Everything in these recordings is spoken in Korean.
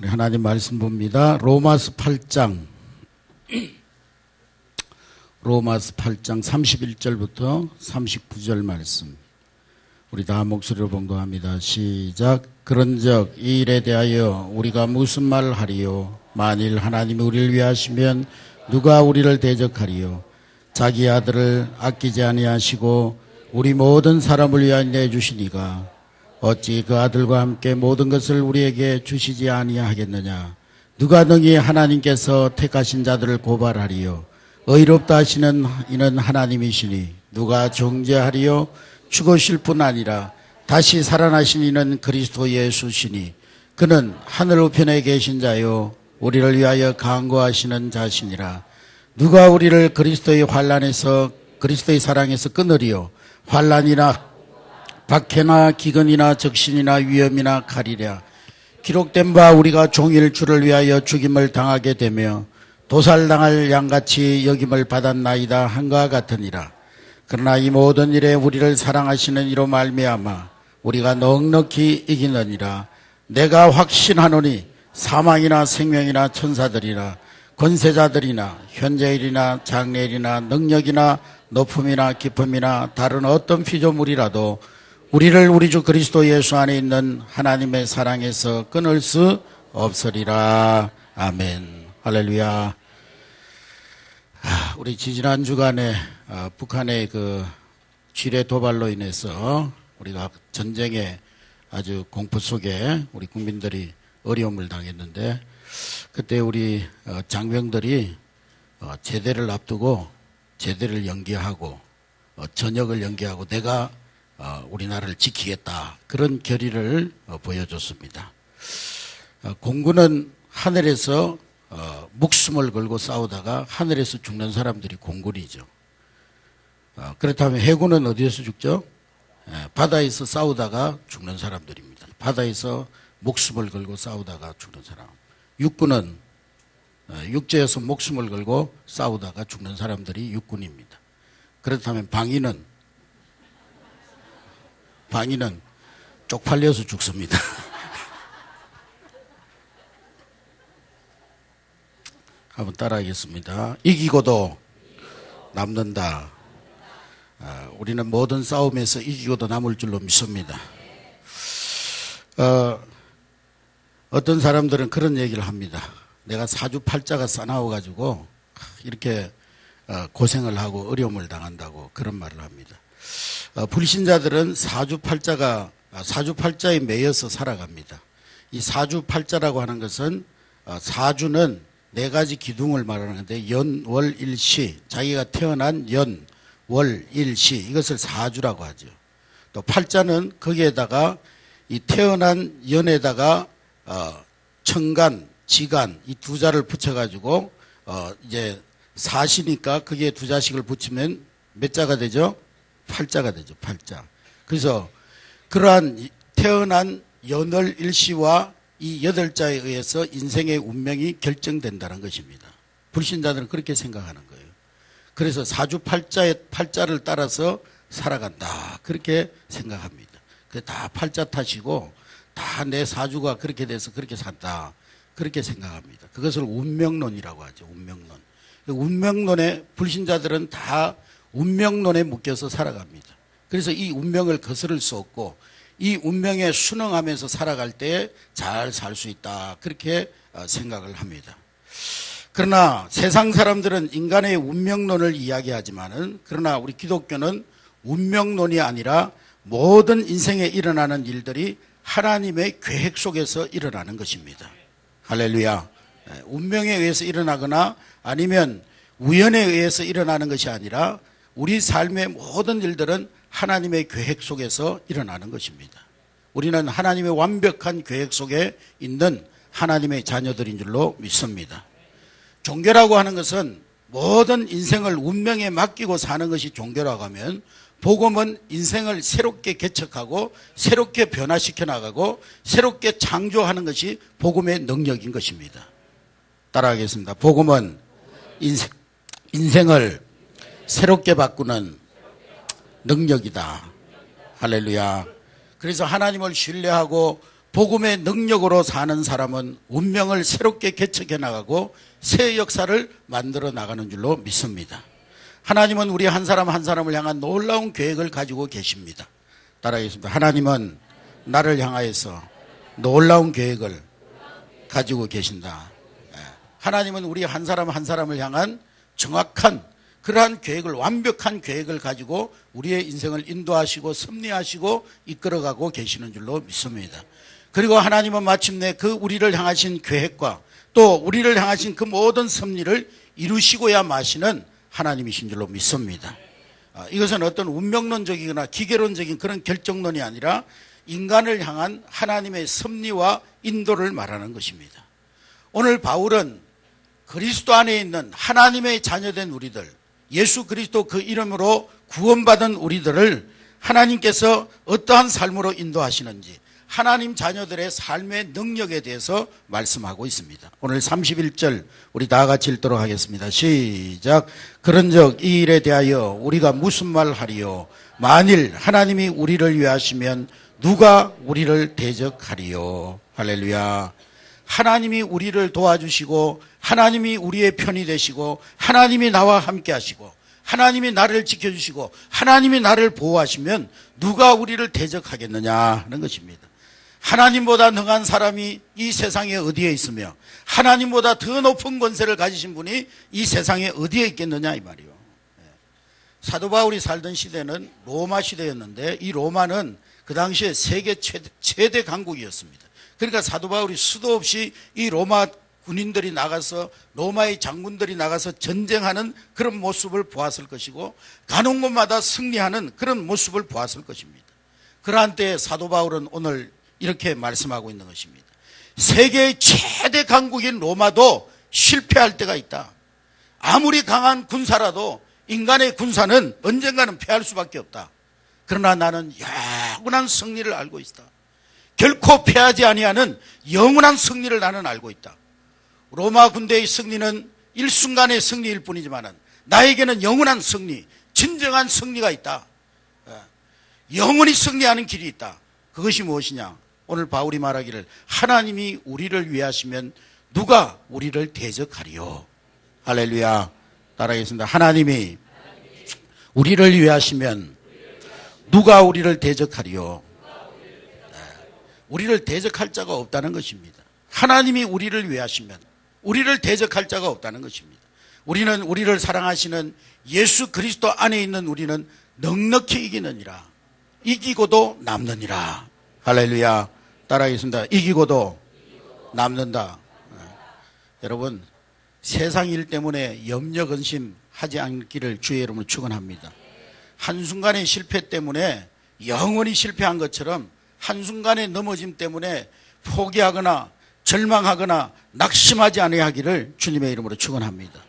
우리 하나님 말씀 봅니다. 로마스 8장. 로마스 8장 31절부터 39절 말씀. 우리 다 목소리로 봉독합니다. 시작. 그런즉 이 일에 대하여 우리가 무슨 말을 하리요? 만일 하나님이 우리를 위하시면 누가 우리를 대적하리요? 자기 아들을 아끼지 아니하시고 우리 모든 사람을 위하여 내주시니가 어찌 그 아들과 함께 모든 것을 우리에게 주시지 아니하겠느냐? 누가 능히 하나님께서 택하신 자들을 고발하리요? 의롭다 하시는 이는 하나님이시니 누가 정죄하리요? 죽으실 뿐 아니라 다시 살아나신 이는 그리스도 예수시니 그는 하늘 우편에 계신 자요 우리를 위하여 강구하시는 자시니라 누가 우리를 그리스도의 환란에서 그리스도의 사랑에서 끊으리요 환란이나 박해나 기근이나 적신이나 위험이나 칼이랴. 기록된 바 우리가 종일 주를 위하여 죽임을 당하게 되며 도살당할 양같이 여김을 받았나이다 한과 같으니라. 그러나 이 모든 일에 우리를 사랑하시는 이로 말미암아 우리가 넉넉히 이기느니라. 내가 확신하노니 사망이나 생명이나 천사들이나 권세자들이나 현재일이나 장래일이나 능력이나 높음이나 기쁨이나 다른 어떤 피조물이라도 우리를 우리 주 그리스도 예수 안에 있는 하나님의 사랑에서 끊을 수 없으리라. 아멘. 할렐루야. 아, 우리 지지난 주간에 어, 북한의 그 지뢰 도발로 인해서 우리가 전쟁의 아주 공포 속에 우리 국민들이 어려움을 당했는데 그때 우리 어, 장병들이 어, 제대를 앞두고 제대를 연기하고 어, 전역을 연기하고 내가 어, 우리나라를 지키겠다 그런 결의를 어, 보여줬습니다. 어, 공군은 하늘에서 어, 목숨을 걸고 싸우다가 하늘에서 죽는 사람들이 공군이죠. 어, 그렇다면 해군은 어디에서 죽죠? 예, 바다에서 싸우다가 죽는 사람들입니다. 바다에서 목숨을 걸고 싸우다가 죽는 사람. 육군은 어, 육지에서 목숨을 걸고 싸우다가 죽는 사람들이 육군입니다. 그렇다면 방위는 방위는 쪽팔려서 죽습니다. 한번 따라하겠습니다. 이기고도 남는다. 아, 우리는 모든 싸움에서 이기고도 남을 줄로 믿습니다. 어, 어떤 사람들은 그런 얘기를 합니다. 내가 사주팔자가 싸나워 가지고 이렇게 어, 고생을 하고 어려움을 당한다고 그런 말을 합니다. 어, 불신자들은 사주팔자가 아, 사주팔자에 매여서 살아갑니다. 이 사주팔자라고 하는 것은 어, 사주는 네 가지 기둥을 말하는데 연, 월, 일 시 자기가 태어난 연, 월, 일 시 이것을 사주라고 하죠. 또 팔자는 거기에다가 이 태어난 연에다가 어, 청간, 지간 이 두 자를 붙여가지고 어, 이제 사시니까 거기에 두 자씩을 붙이면 몇 자가 되죠? 팔자가 되죠. 팔자. 그래서 그러한 이- 태어난 연월 일시와 이 여덟 자에 의해서 인생의 운명이 결정된다는 것입니다. 불신자들은 그렇게 생각하는 거예요. 그래서 사주 팔자의 팔자를 따라서 살아간다. 그렇게 생각합니다. 그 다 팔자 탓이고 다 내 사주가 그렇게 돼서 그렇게 산다. 그렇게 생각합니다. 그것을 운명론이라고 하죠. 운명론. 운명론에 불신자들은 다 운명론에 묶여서 살아갑니다. 그래서 이 운명을 거스를 수 없고 이 운명에 순응하면서 살아갈 때 잘 살 수 있다. 그렇게 어, 생각을 합니다. 그러나 세상 사람들은 인간의 운명론을 이야기하지만은 그러나 우리 기독교는 운명론이 아니라 모든 인생에 일어나는 일들이 하나님의 계획 속에서 일어나는 것입니다. 할렐루야. 예, 운명에 의해서 일어나거나 아니면 우연에 의해서 일어나는 것이 아니라 우리 삶의 모든 일들은 하나님의 계획 속에서 일어나는 것입니다. 우리는 하나님의 완벽한 계획 속에 있는 하나님의 자녀들인 줄로 믿습니다. 종교라고 하는 것은 모든 인생을 운명에 맡기고 사는 것이 종교라고 하면 복음은 인생을 새롭게 개척하고 새롭게 변화시켜 나가고 새롭게 창조하는 것이 복음의 능력인 것입니다. 따라하겠습니다. 복음은 인생, 인생을 새롭게 바꾸는 능력이다. 할렐루야. 그래서 하나님을 신뢰하고 복음의 능력으로 사는 사람은 운명을 새롭게 개척해 나가고 새 역사를 만들어 나가는 줄로 믿습니다. 하나님은 우리 한 사람 한 사람을 향한 놀라운 계획을 가지고 계십니다. 따라하겠습니다. 하나님은 나를 향하여서 놀라운 계획을 가지고 계신다. 예. 하나님은 우리 한 사람 한 사람을 향한 정확한 그러한 계획을 완벽한 계획을 가지고 우리의 인생을 인도하시고 섭리하시고 이끌어가고 계시는 줄로 믿습니다. 그리고 하나님은 마침내 그 우리를 향하신 계획과 또 우리를 향하신 그 모든 섭리를 이루시고야 마시는 하나님이신 줄로 믿습니다. 아, 이것은 어떤 운명론적이거나 기계론적인 그런 결정론이 아니라 인간을 향한 하나님의 섭리와 인도를 말하는 것입니다. 오늘 바울은 그리스도 안에 있는 하나님의 자녀된 우리들, 예수 그리스도 그 이름으로 구원받은 우리들을 하나님께서 어떠한 삶으로 인도하시는지 하나님 자녀들의 삶의 능력에 대해서 말씀하고 있습니다. 오늘 31절 우리 다 같이 읽도록 하겠습니다. 시작. 그런즉 이 일에 대하여 우리가 무슨 말 하리요? 만일 하나님이 우리를 위하시면 누가 우리를 대적하리요? 할렐루야. 하나님이 우리를 도와주시고 하나님이 우리의 편이 되시고 하나님이 나와 함께 하시고 하나님이 나를 지켜주시고 하나님이 나를 보호하시면 누가 우리를 대적하겠느냐 하는 것입니다. 하나님보다 능한 사람이 이 세상에 어디에 있으며 하나님보다 더 높은 권세를 가지신 분이 이 세상에 어디에 있겠느냐 이 말이요. 예. 사도 바울이 살던 시대는 로마 시대였는데 이 로마는 그 당시에 세계 최대, 최대 강국이었습니다. 그러니까 사도 바울이 수도 없이 이 로마 군인들이 나가서 로마의 장군들이 나가서 전쟁하는 그런 모습을 보았을 것이고 가는 곳마다 승리하는 그런 모습을 보았을 것입니다. 그러한 때에 사도 바울은 오늘 이렇게 말씀하고 있는 것입니다. 세계의 최대 강국인 로마도 실패할 때가 있다. 아무리 강한 군사라도 인간의 군사는 언젠가는 패할 수밖에 없다. 그러나 나는 영원한 승리를 알고 있다. 결코 패하지 아니하는 영원한 승리를 나는 알고 있다. 로마 군대의 승리는 일순간의 승리일 뿐이지만 나에게는 영원한 승리, 진정한 승리가 있다. 예. 영원히 승리하는 길이 있다. 그것이 무엇이냐? 오늘 바울이 말하기를 하나님이 우리를 위하시면 누가 우리를 대적하리요? 할렐루야. 따라하겠습니다. 하나님이 우리를 위하시면 누가 우리를 대적하리요? 네. 우리를 대적할 자가 없다는 것입니다. 하나님이 우리를 위하시면 우리를 대적할 자가 없다는 것입니다. 우리는 우리를 사랑하시는 예수 그리스도 안에 있는 우리는 넉넉히 이기느니라. 이기고도 남느니라. 할렐루야. 따라하겠습니다. 이기고도 남는다. 네. 여러분, 세상 일 때문에 염려 근심 하지 않기를 주의 이름으로 축원합니다. 한순간의 실패 때문에 영원히 실패한 것처럼 한순간의 넘어짐 때문에 포기하거나 절망하거나 낙심하지 않아야 하기를 주님의 이름으로 축원합니다.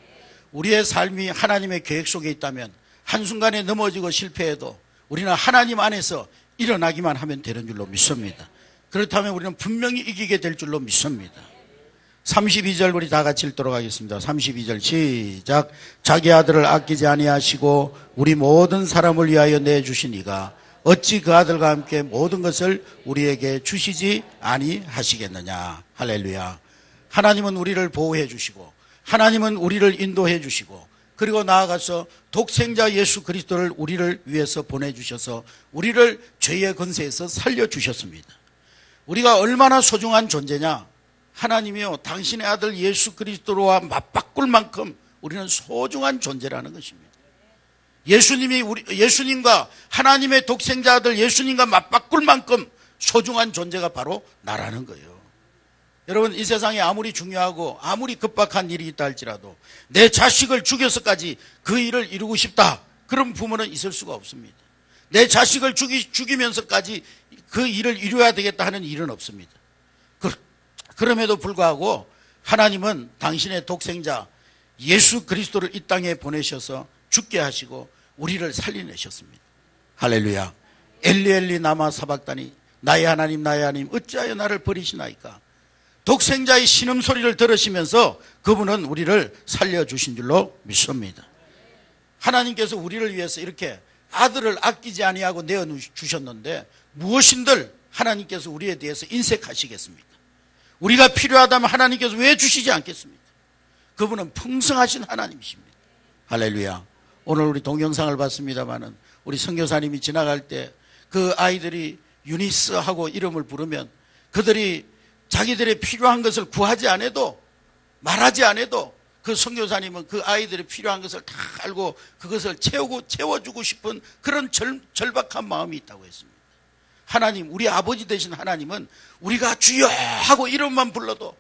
우리의 삶이 하나님의 계획 속에 있다면 한순간에 넘어지고 실패해도 우리는 하나님 안에서 일어나기만 하면 되는 줄로 믿습니다. 그렇다면 우리는 분명히 이기게 될 줄로 믿습니다. 32절 우리 다 같이 읽도록 하겠습니다. 32절 시작. 자기 아들을 아끼지 아니하시고 우리 모든 사람을 위하여 내주시니가 어찌 그 아들과 함께 모든 것을 우리에게 주시지 아니하시겠느냐. 할렐루야. 하나님은 우리를 보호해 주시고 하나님은 우리를 인도해 주시고 그리고 나아가서 독생자 예수 그리스도를 우리를 위해서 보내 주셔서 우리를 죄의 권세에서 살려 주셨습니다. 우리가 얼마나 소중한 존재냐? 하나님이요, 당신의 아들 예수 그리스도로와 맞바꿀 만큼 우리는 소중한 존재라는 것입니다. 예수님이 우리 예수님과 하나님의 독생자 아들 예수님과 맞바꿀 만큼 소중한 존재가 바로 나라는 거예요. 여러분 이 세상에 아무리 중요하고 아무리 급박한 일이 있다 할지라도 내 자식을 죽여서까지 그 일을 이루고 싶다 그런 부모는 있을 수가 없습니다. 내 자식을 죽이, 죽이면서까지 그 일을 이루어야 되겠다 하는 일은 없습니다. 그, 그럼에도 불구하고 하나님은 당신의 독생자 예수 그리스도를 이 땅에 보내셔서 죽게 하시고 우리를 살려내셨습니다. 할렐루야. 엘리엘리 나마 사박다니 나의 하나님 나의 하나님 어찌하여 나를 버리시나이까. 독생자의 신음 소리를 들으시면서 그분은 우리를 살려 주신 줄로 믿습니다. 하나님께서 우리를 위해서 이렇게 아들을 아끼지 아니하고 내어 주셨는데 무엇인들 하나님께서 우리에 대해서 인색하시겠습니까? 우리가 필요하다면 하나님께서 왜 주시지 않겠습니까? 그분은 풍성하신 하나님이십니다. 할렐루야. 오늘 우리 동영상을 봤습니다마는 우리 선교사님이 지나갈 때 그 아이들이 유니스 하고 이름을 부르면 그들이 자기들의 필요한 것을 구하지 않아도 말하지 않아도 그 선교사님은 그 아이들이 필요한 것을 다 알고 그것을 채우고 채워주고 싶은 그런 절, 절박한 마음이 있다고 했습니다. 하나님, 우리 아버지 되신 하나님은 우리가 주여 하고 이름만 불러도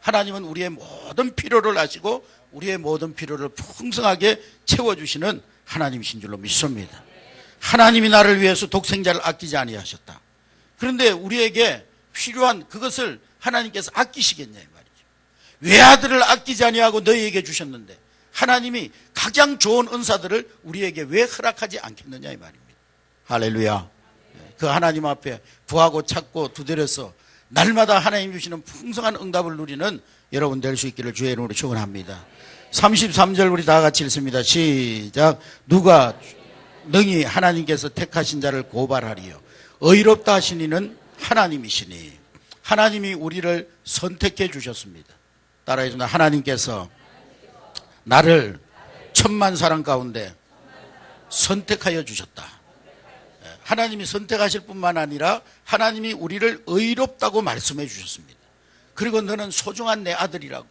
하나님은 우리의 모든 필요를 아시고 우리의 모든 필요를 풍성하게 채워주시는 하나님이신 줄로 믿습니다. 하나님이 나를 위해서 독생자를 아끼지 아니하셨다. 그런데 우리에게 필요한 그것을 하나님께서 아끼시겠냐 이 말이죠. 외아들을 아끼지 아니하고 너희에게 주셨는데 하나님이 가장 좋은 은사들을 우리에게 왜 허락하지 않겠느냐 이 말입니다. 할렐루야. 그 하나님 앞에 구하고 찾고 두드려서 날마다 하나님 주시는 풍성한 응답을 누리는 여러분 될 수 있기를 주의 이름으로 축원합니다. 33절 우리 다 같이 읽습니다. 시작. 누가 능히 하나님께서 택하신 자를 고발하리요. 의롭다 하신 이는 하나님이시니 하나님이 우리를 선택해 주셨습니다. 따라해주나 하나님께서 나를 천만 사람 가운데 선택하여 주셨다. 예, 하나님이 선택하실 뿐만 아니라 하나님이 우리를 의롭다고 말씀해 주셨습니다. 그리고 너는 소중한 내 아들이라고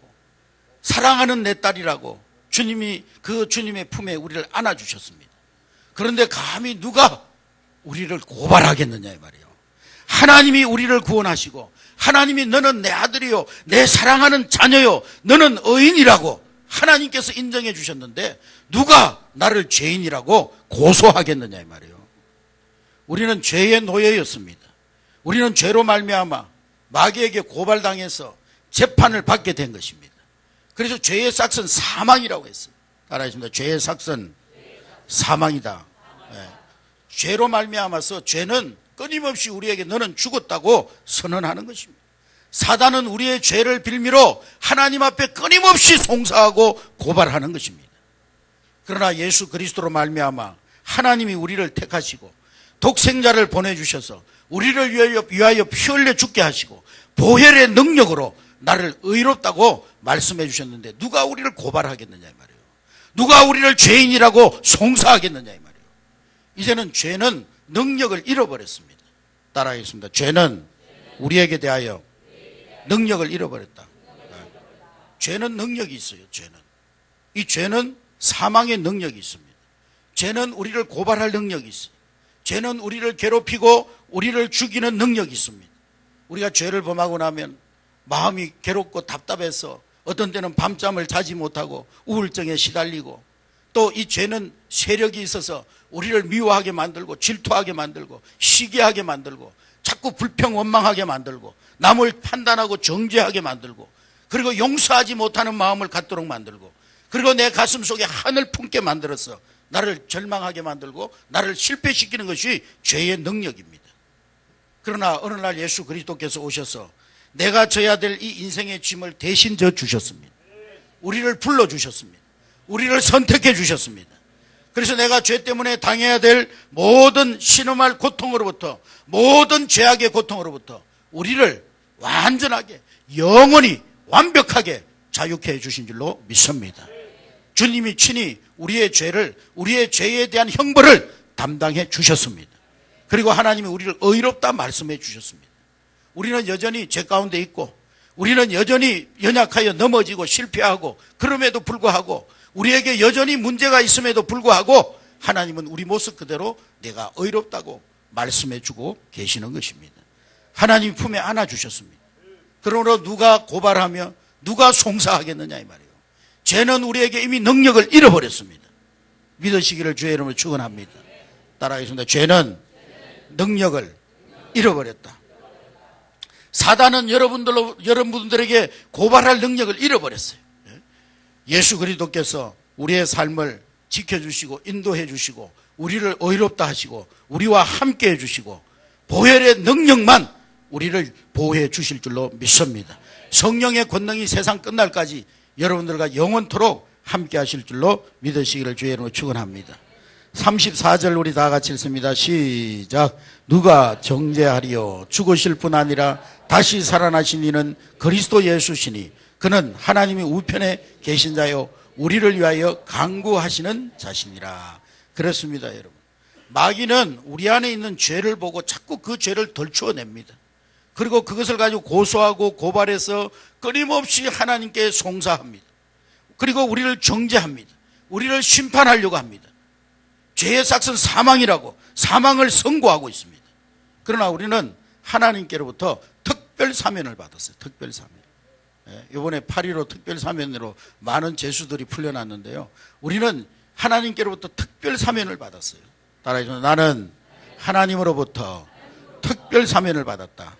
사랑하는 내 딸이라고 주님이 그 주님의 품에 우리를 안아 주셨습니다. 그런데 감히 누가 우리를 고발하겠느냐 이 말이에요. 하나님이 우리를 구원하시고 하나님이 너는 내 아들이요 내 사랑하는 자녀요 너는 의인이라고 하나님께서 인정해 주셨는데 누가 나를 죄인이라고 고소하겠느냐 이 말이에요. 우리는 죄의 노예였습니다. 우리는 죄로 말미암아 마귀에게 고발당해서 재판을 받게 된 것입니다. 그래서 죄의 삭은 사망이라고 했어요. 따라하십니다. 죄의 삭은 사망이다. 예. 죄로 말미암아서 죄는 끊임없이 우리에게 너는 죽었다고 선언하는 것입니다. 사단은 우리의 죄를 빌미로 하나님 앞에 끊임없이 송사하고 고발하는 것입니다. 그러나 예수 그리스도로 말미암아 하나님이 우리를 택하시고 독생자를 보내주셔서 우리를 위하여, 위하여 피 흘려 죽게 하시고 보혈의 능력으로 나를 의롭다고 말씀해 주셨는데 누가 우리를 고발하겠느냐 이 말이에요. 누가 우리를 죄인이라고 송사하겠느냐 이 말이에요. 이제는 죄는 능력을 잃어버렸습니다. 따라하겠습니다. 죄는 우리에게 대하여 능력을 잃어버렸다. 네. 죄는 능력이 있어요. 죄는 이 죄는 사망의 능력이 있습니다. 죄는 우리를 고발할 능력이 있어요. 죄는 우리를 괴롭히고 우리를 죽이는 능력이 있습니다. 우리가 죄를 범하고 나면 마음이 괴롭고 답답해서 어떤 때는 밤잠을 자지 못하고 우울증에 시달리고 또 이 죄는 세력이 있어서 우리를 미워하게 만들고 질투하게 만들고 시기하게 만들고 자꾸 불평 원망하게 만들고 남을 판단하고 정죄하게 만들고 그리고 용서하지 못하는 마음을 갖도록 만들고 그리고 내 가슴 속에 하늘 품게 만들어서 나를 절망하게 만들고 나를 실패시키는 것이 죄의 능력입니다. 그러나 어느 날 예수 그리스도께서 오셔서 내가 져야 될 이 인생의 짐을 대신 져 주셨습니다. 우리를 불러 주셨습니다. 우리를 선택해 주셨습니다. 그래서 내가 죄 때문에 당해야 될 모든 신음할 고통으로부터 모든 죄악의 고통으로부터 우리를 완전하게 영원히 완벽하게 자유케 해 주신 줄로 믿습니다. 주님이 친히 우리의 죄를 우리의 죄에 대한 형벌을 담당해 주셨습니다. 그리고 하나님이 우리를 의롭다 말씀해 주셨습니다. 우리는 여전히 죄 가운데 있고 우리는 여전히 연약하여 넘어지고 실패하고 그럼에도 불구하고 우리에게 여전히 문제가 있음에도 불구하고 하나님은 우리 모습 그대로 내가 의롭다고 말씀해 주고 계시는 것입니다. 하나님 품에 안아 주셨습니다. 그러므로 누가 고발하며 누가 송사하겠느냐 이 말이에요. 죄는 우리에게 이미 능력을 잃어버렸습니다. 믿으시기를 주의 이름으로 축원합니다. 따라하겠습니다. 죄는 능력을 잃어버렸다. 사단은 여러분들로 여러분들에게 고발할 능력을 잃어버렸어요. 예수 그리스도께서 우리의 삶을 지켜주시고 인도해 주시고 우리를 의롭다 하시고 우리와 함께 해 주시고 보혈의 능력만 우리를 보호해 주실 줄로 믿습니다. 성령의 권능이 세상 끝날까지 여러분들과 영원토록 함께 하실 줄로 믿으시기를 주의 이름으로 축원합니다. 34절 우리 다 같이 읽습니다. 시작. 누가 정죄하리요 죽으실 뿐 아니라 다시 살아나신 이는 그리스도 예수시니 그는 하나님이 우편에 계신 자요 우리를 위하여 강구하시는 자신이라. 그렇습니다, 여러분. 마귀는 우리 안에 있는 죄를 보고 자꾸 그 죄를 덜 추어냅니다. 그리고 그것을 가지고 고소하고 고발해서 끊임없이 하나님께 송사합니다. 그리고 우리를 정죄합니다. 우리를 심판하려고 합니다. 죄의 삭은 사망이라고 사망을 선고하고 있습니다. 그러나 우리는 하나님께로부터 특별 사면을 받았어요. 특별 사면. 예, 이번에 8.15 특별 사면으로 많은 죄수들이 풀려났는데요. 우리는 하나님께로부터 특별 사면을 받았어요. 따라해서 나는 하나님으로부터 특별 사면을 받았다.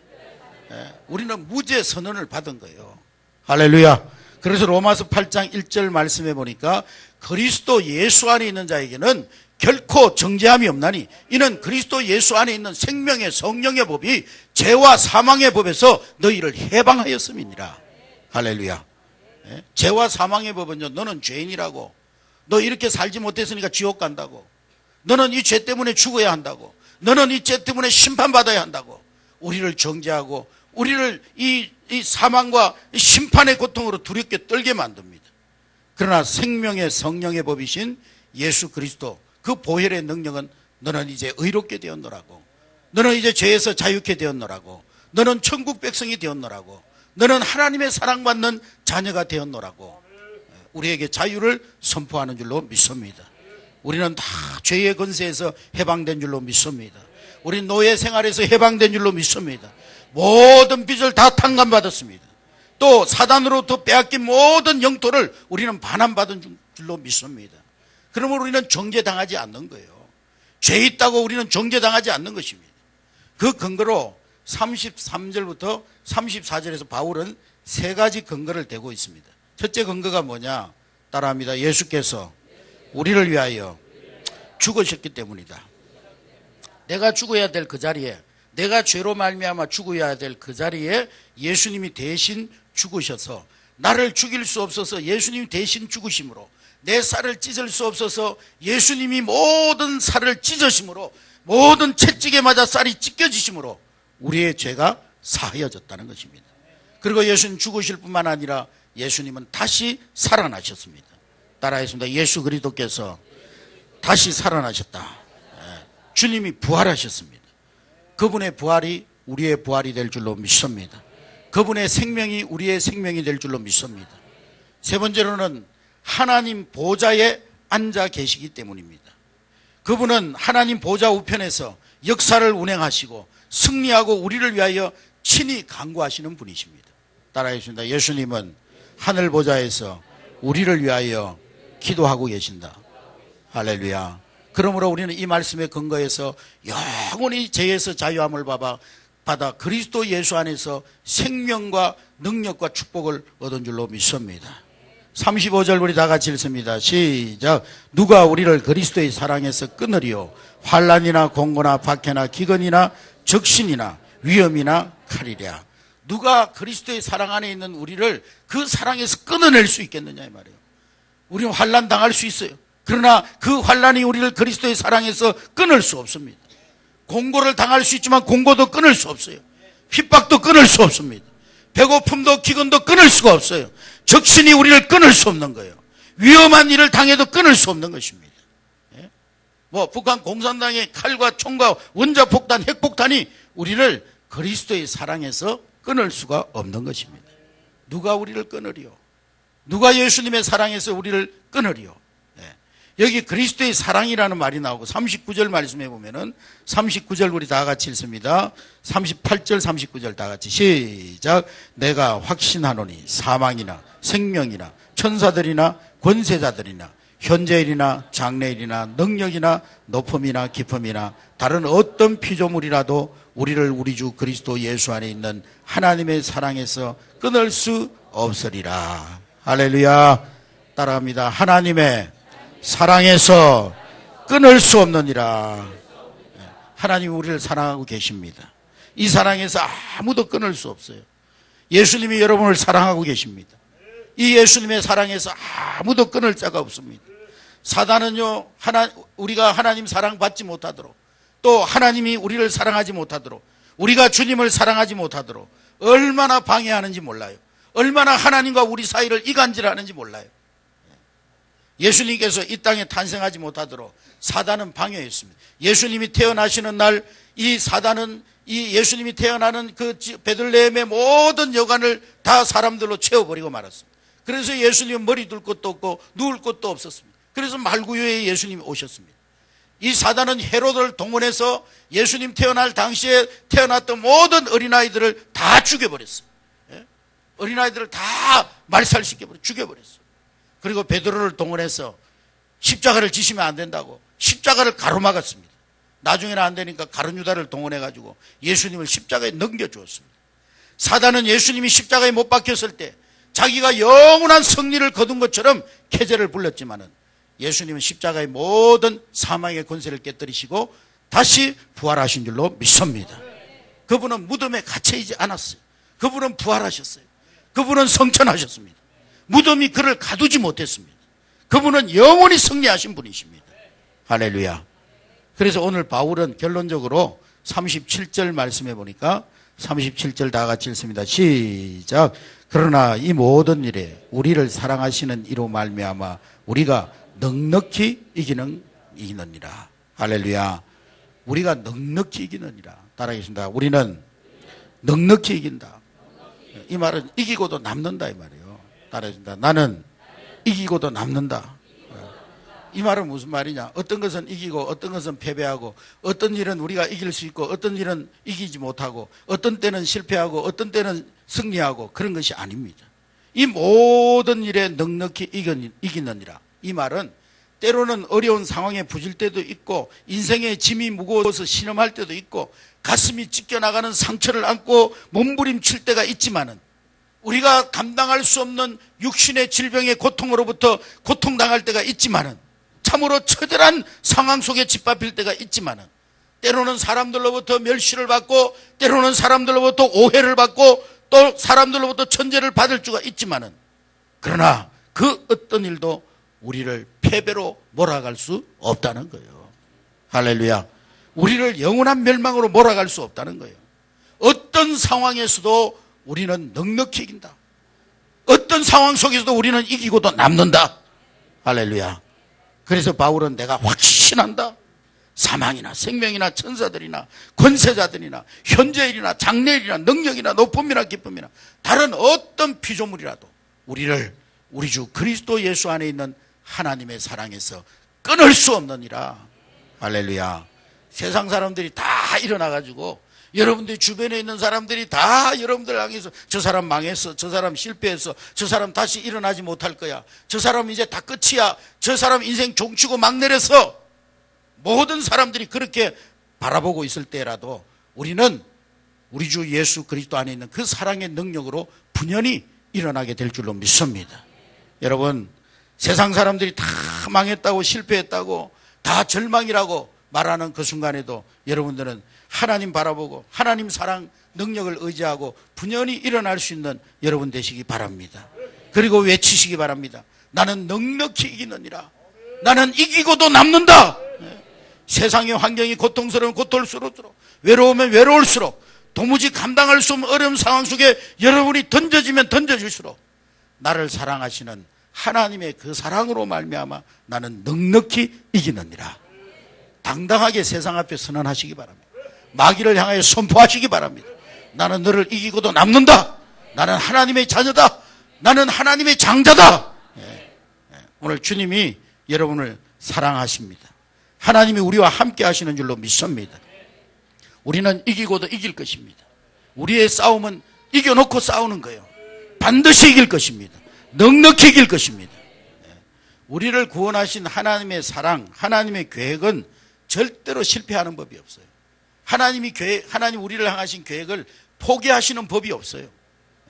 예, 우리는 무죄 선언을 받은 거예요. 할렐루야. 그래서 로마서 8장 1절 말씀해 보니까 그리스도 예수 안에 있는 자에게는 결코 정죄함이 없나니 이는 그리스도 예수 안에 있는 생명의 성령의 법이 죄와 사망의 법에서 너희를 해방하였음이니라. 할렐루야. 예? 죄와 사망의 법은요, 너는 죄인이라고. 너 이렇게 살지 못했으니까 지옥 간다고. 너는 이 죄 때문에 죽어야 한다고. 너는 이 죄 때문에 심판받아야 한다고. 우리를 정죄하고 우리를 이, 이 사망과 이 심판의 고통으로 두렵게 떨게 만듭니다. 그러나 생명의 성령의 법이신 예수 그리스도 그 보혈의 능력은 너는 이제 의롭게 되었노라고. 너는 이제 죄에서 자유케 되었노라고. 너는 천국 백성이 되었노라고. 너는 하나님의 사랑받는 자녀가 되었노라고. 우리에게 자유를 선포하는 줄로 믿습니다. 우리는 다 죄의 건세에서 해방된 줄로 믿습니다. 우리 노예 생활에서 해방된 줄로 믿습니다. 모든 빚을 다 탕감받았습니다. 또 사단으로부터 빼앗긴 모든 영토를 우리는 반환받은 줄로 믿습니다. 그러면 우리는 정죄당하지 않는 거예요. 죄 있다고 우리는 정죄당하지 않는 것입니다. 그 근거로 33절부터 34절에서 바울은 세 가지 근거를 대고 있습니다. 첫째 근거가 뭐냐? 따라합니다. 예수께서 우리를 위하여 죽으셨기 때문이다. 내가 죽어야 될 그 자리에 내가 죄로 말미암아 죽어야 될 그 자리에 예수님이 대신 죽으셔서 나를 죽일 수 없어서 예수님이 대신 죽으심으로 내 살을 찢을 수 없어서 예수님이 모든 살을 찢으심으로 모든 채찍에 맞아 쌀이 찢겨지심으로 우리의 죄가 사하여졌다는 것입니다. 그리고 예수님 죽으실 뿐만 아니라 예수님은 다시 살아나셨습니다. 따라했습니다. 예수 그리스도께서 다시 살아나셨다. 예, 주님이 부활하셨습니다. 그분의 부활이 우리의 부활이 될 줄로 믿습니다. 그분의 생명이 우리의 생명이 될 줄로 믿습니다. 세 번째로는 하나님 보좌에 앉아 계시기 때문입니다. 그분은 하나님 보좌 우편에서 역사를 운행하시고 승리하고 우리를 위하여 친히 강구하시는 분이십니다. 따라하겠습니다. 예수님은 하늘 보좌에서 우리를 위하여 기도하고 계신다. 할렐루야. 그러므로 우리는 이 말씀에 근거해서 영원히 죄에서 자유함을 받아, 받아 그리스도 예수 안에서 생명과 능력과 축복을 얻은 줄로 믿습니다. 35절 우리 다 같이 읽습니다. 시작. 누가 우리를 그리스도의 사랑에서 끊으리요. 환란이나 공고나 박해나 기근이나 적신이나 위험이나 칼이랴. 누가 그리스도의 사랑 안에 있는 우리를 그 사랑에서 끊어낼 수 있겠느냐 이 말이에요. 우리는 환란 당할 수 있어요. 그러나 그 환란이 우리를 그리스도의 사랑에서 끊을 수 없습니다. 공고를 당할 수 있지만 공고도 끊을 수 없어요. 핍박도 끊을 수 없습니다. 배고픔도 기근도 끊을 수가 없어요. 적신이 우리를 끊을 수 없는 거예요. 위험한 일을 당해도 끊을 수 없는 것입니다. 예? 뭐 북한 공산당의 칼과 총과 원자 폭탄, 핵폭탄이 우리를 그리스도의 사랑에서 끊을 수가 없는 것입니다. 누가 우리를 끊으리요? 누가 예수님의 사랑에서 우리를 끊으리요? 예. 여기 그리스도의 사랑이라는 말이 나오고 39절 말씀해 보면은 39절 우리 다 같이 읽습니다. 38절 39절 다 같이 시작 내가 확신하노니 사망이나 생명이나 천사들이나 권세자들이나 현재일이나 장래일이나 능력이나 높음이나 깊음이나 다른 어떤 피조물이라도 우리를 우리 주 그리스도 예수 안에 있는 하나님의 사랑에서 끊을 수 없으리라. 할렐루야. 따라합니다. 하나님의 사랑에서 끊을 수 없느니라. 하나님 우리를 사랑하고 계십니다. 이 사랑에서 아무도 끊을 수 없어요. 예수님이 여러분을 사랑하고 계십니다. 이 예수님의 사랑에서 아무도 끊을 자가 없습니다. 사단은요, 하나, 우리가 하나님 사랑받지 못하도록 또 하나님이 우리를 사랑하지 못하도록 우리가 주님을 사랑하지 못하도록 얼마나 방해하는지 몰라요. 얼마나 하나님과 우리 사이를 이간질하는지 몰라요. 예수님께서 이 땅에 탄생하지 못하도록 사단은 방해했습니다. 예수님이 태어나시는 날 이 사단은 이 예수님이 태어나는 그 지- 베들레헴의 모든 여관을 다 사람들로 채워버리고 말았습니다. 그래서 예수님은 머리 둘 곳도 없고 누울 곳도 없었습니다. 그래서 말구유에 예수님이 오셨습니다. 이 사단은 헤로드를 동원해서 예수님 태어날 당시에 태어났던 모든 어린아이들을 다 죽여버렸어요. 예? 어린아이들을 다 말살시켜버려 죽여버렸어요. 그리고 베드로를 동원해서 십자가를 지시면 안 된다고 십자가를 가로막았습니다. 나중에는 안 되니까 가룟유다를 동원해 가지고 예수님을 십자가에 넘겨 주었습니다. 사단은 예수님이 십자가에 못 박혔을 때 자기가 영원한 승리를 거둔 것처럼 캐제를 불렀지만은 예수님은 십자가의 모든 사망의 권세를 깨뜨리시고 다시 부활하신 줄로 믿습니다. 그분은 무덤에 갇혀 있지 않았어요. 그분은 부활하셨어요. 그분은 성천하셨습니다. 무덤이 그를 가두지 못했습니다. 그분은 영원히 승리하신 분이십니다. 할렐루야. 그래서 오늘 바울은 결론적으로 37절 말씀해 보니까 37절 다 같이 읽습니다. 시작. 그러나 이 모든 일에 우리를 사랑하시는 이로 말미암아 우리가 넉넉히 이기는 이기느니라. 할렐루야. 우리가 넉넉히 이기느니라. 따라하겠습니다. 우리는 넉넉히 이긴다. 이 말은 이기고도 남는다 이 말이에요. 따라하겠습니다. 나는 이기고도 남는다. 이 말은 무슨 말이냐? 어떤 것은 이기고 어떤 것은 패배하고 어떤 일은 우리가 이길 수 있고 어떤 일은 이기지 못하고 어떤 때는 실패하고 어떤 때는 승리하고 그런 것이 아닙니다. 이 모든 일에 넉넉히 이기느니라. 이 말은 때로는 어려운 상황에 부질 때도 있고 인생의 짐이 무거워서 신음할 때도 있고 가슴이 찢겨나가는 상처를 안고 몸부림칠 때가 있지만은 우리가 감당할 수 없는 육신의 질병의 고통으로부터 고통당할 때가 있지만은 참으로 처절한 상황 속에 짓밟힐 때가 있지만은 때로는 사람들로부터 멸시를 받고 때로는 사람들로부터 오해를 받고 또 사람들로부터 천재를 받을 수가 있지만은 그러나 그 어떤 일도 우리를 패배로 몰아갈 수 없다는 거예요. 할렐루야. 우리를 영원한 멸망으로 몰아갈 수 없다는 거예요. 어떤 상황에서도 우리는 넉넉히 이긴다. 어떤 상황 속에서도 우리는 이기고도 남는다. 할렐루야. 그래서 바울은 내가 확신한다. 사망이나 생명이나 천사들이나 권세자들이나 현재일이나 장래일이나 능력이나 높음이나 기쁨이나 다른 어떤 피조물이라도 우리를 우리 주 그리스도 예수 안에 있는 하나님의 사랑에서 끊을 수 없느니라. 할렐루야. 세상 사람들이 다 일어나가지고 여러분들 주변에 있는 사람들이 다 여러분들 향해서 저 사람 망했어. 저 사람 실패했어. 저 사람 다시 일어나지 못할 거야. 저 사람 이제 다 끝이야. 저 사람 인생 종치고 막 내렸어. 모든 사람들이 그렇게 바라보고 있을 때라도 우리는 우리 주 예수 그리스도 안에 있는 그 사랑의 능력으로 분연히 일어나게 될 줄로 믿습니다. 여러분, 세상 사람들이 다 망했다고 실패했다고 다 절망이라고 말하는 그 순간에도 여러분들은 하나님 바라보고 하나님 사랑 능력을 의지하고 분연히 일어날 수 있는 여러분 되시기 바랍니다. 그리고 외치시기 바랍니다. 나는 넉넉히 이기느니라. 나는 이기고도 남는다. 세상의 환경이 고통스러운 고통스러울수록 외로우면 외로울수록 도무지 감당할 수 없는 어려운 상황 속에 여러분이 던져지면 던져질수록 나를 사랑하시는 하나님의 그 사랑으로 말미암아 나는 넉넉히 이기느니라. 당당하게 세상 앞에 선언하시기 바랍니다. 마귀를 향하여 선포하시기 바랍니다. 나는 너를 이기고도 남는다. 나는 하나님의 자녀다. 나는 하나님의 장자다. 예, 예. 오늘 주님이 여러분을 사랑하십니다. 하나님이 우리와 함께 하시는 줄로 믿습니다. 우리는 이기고도 이길 것입니다. 우리의 싸움은 이겨놓고 싸우는 거예요. 반드시 이길 것입니다. 넉넉히 이길 것입니다. 예. 우리를 구원하신 하나님의 사랑, 하나님의 계획은 절대로 실패하는 법이 없어요. 하나님이 계획, 하나님 우리를 향하신 계획을 포기하시는 법이 없어요.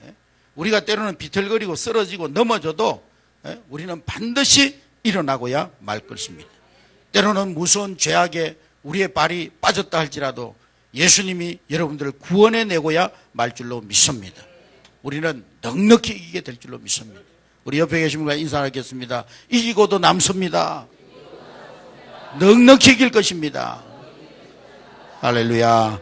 예? 우리가 때로는 비틀거리고 쓰러지고 넘어져도 예? 우리는 반드시 일어나고야 말 것입니다. 때로는 무서운 죄악에 우리의 발이 빠졌다 할지라도 예수님이 여러분들을 구원해 내고야 말 줄로 믿습니다. 우리는 넉넉히 이기게 될 줄로 믿습니다. 우리 옆에 계신 분과 인사하겠습니다. 이기고도 남습니다. 넉넉히 이길 것입니다. 할렐루야.